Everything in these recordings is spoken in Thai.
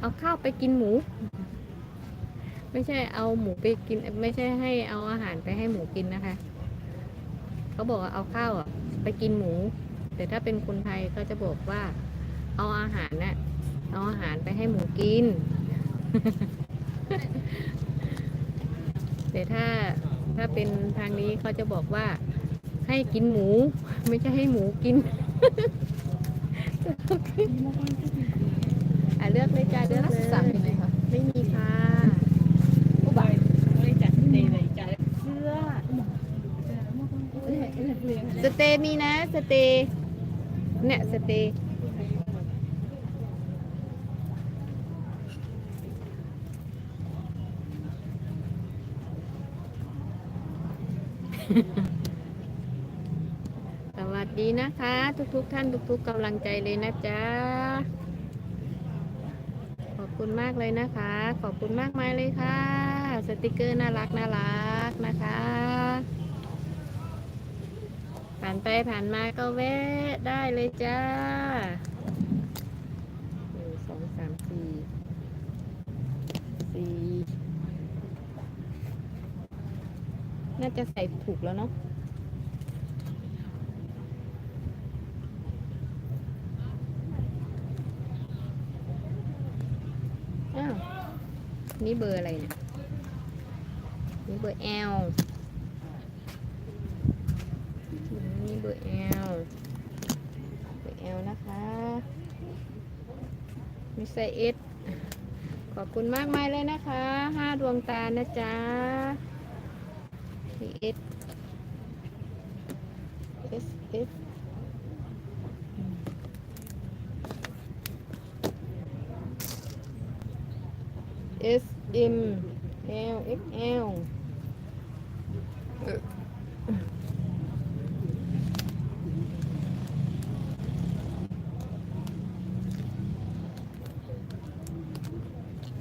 เอาข้าวไปกินหมู ไม่ใช่เอาหมูไปกิน ไม่ใช่ให้เอาอาหารไปให้หมูกินนะคะ เขาบอกว่าเอาข้าวไปกินหมู แต่ถ้าเป็นคนไทยเขาจะบอกว่า เอาอาหารน่ะเอาอาหารไปให้หมูกิน แต่ถ้าถ้าเป็นทางนี้เขาจะบอกว่าให้กินหมู ไม่ใช่ให้หมูกิน เลือกเลยจ้าเลือกเลยสั่งเป็นไงคะไม่มีค่ะผู้บ่ายไม่จัดเตะเลยจัดเสื้อสเตย์มีนะสเตย์เนี่ยสเตย์สวัสดีนะคะ ทุกๆทท่านทุกๆกำลังใจเลยนะจ๊ะขอบ คุณมากเลยนะคะ ขอบคุณมากมายเลยค่ะ สติกเกอร์น่ารักน่ารักนะคะ ผ่านไปผ่านมาก็แวะได้เลยจ้าหนึ่งสองสามสี่สี่น่าจะใส่ถูกแล้วเนาะอ้าว นี่เบอร์อะไรเนี่ย นี่เบอร์ L นี่เบอร์ L เบอร์ L นะคะมีไซส์ S ขอบคุณมากมายเลยนะคะห้าดวงตานะจ๊ะมี S S S S M L X L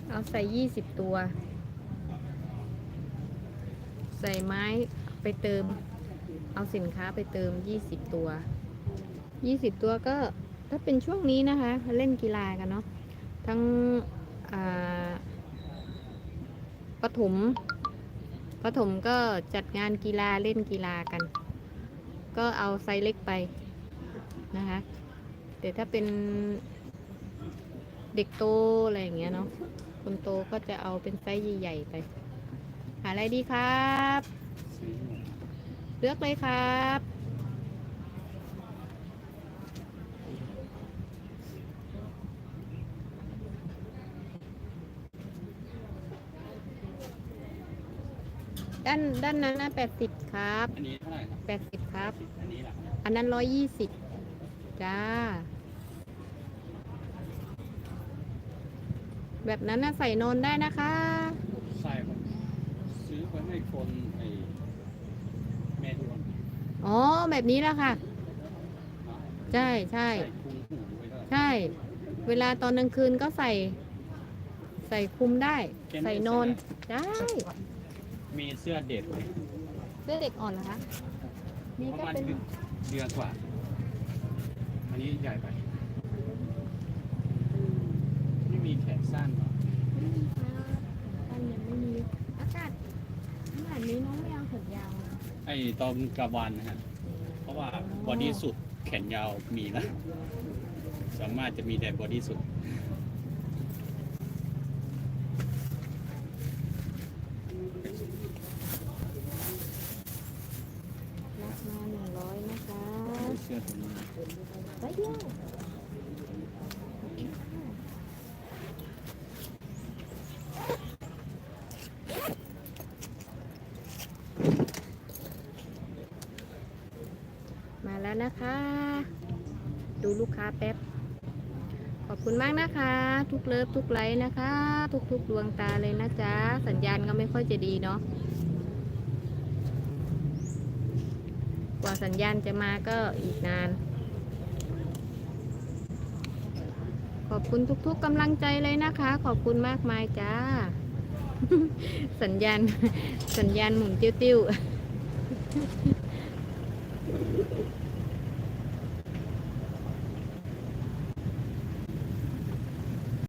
เอาใส่ยี่สิบตัว ใส่ไม้ไปเติม เอาสินค้าไปเติมยี่สิบตัวยี่สิบตัวก็ถ้าเป็นช่วงนี้นะคะ เล่นกีฬากันเนาะทั้งอ่า ปฐมปฐมก็จัดงานกีฬาเล่นกีฬากัน ก็เอาไซส์เล็กไปนะคะแต่ถ้าเป็นเด็กโตอะไรอย่างเงี้ยเนาะคนโตก็จะเอาเป็นไซส์ใหญ่ๆไป หาอะไรดีครับ เลือกเลยครับ ด้านด้านนั้นนะแปดสิบครับอันนี้เท่าไหร่ครับแปดสิบครับ อันนี้ล่ะอันนั้นร้อยยี่สิบจ้า แบบนั้นนะใส่นอนได้นะคะ ใส่ผมซื้อไว้ให้คนไอ้แม่ดวนอ๋อ แบบนี้แล้วค่ะเนาะใช่ใช่ ใส่คุมหูไว้ด้วยใช่ เวลาตอนกลางคืนก็ใส่ ใส่คลุมได้ ใส่นอนได้ มีเสื้อเด็ดเสื้อเด็กอ่อนเหรอคะนี่ประก็มาณเป็นเดือนกว่า อันนี้ใหญ่ไป ไม่มีแขนสั้นเหรอไม่มีครับอันยังไม่มีอากาศขนาดนี้น้องไม่เอาขนยาวนะไอ้ตอนกลางวันนะฮะ เพราะว่าบอดี้สุดแขนยาวมีแล้วสามารถจะมีแต่บอดี้สุด รับมาหนึ่งร้อยนะคะ เสื้อตัวนี้ ไปเดียว มาแล้วนะคะ ดูลูกค้าแป๊บ ขอบคุณมากนะคะ ทุกเลิฟทุกไลค์นะคะ ทุกๆดวงตาเลยนะจ๊ะ สัญญาณก็ไม่ค่อยจะดีเนาะ กว่าสัญญาณจะมาก็อีกนาน ขอบคุณทุกๆกำลังใจเลยนะคะ ขอบคุณมากมายจ้า สัญญาณ สัญญาณหมุนติ้วๆ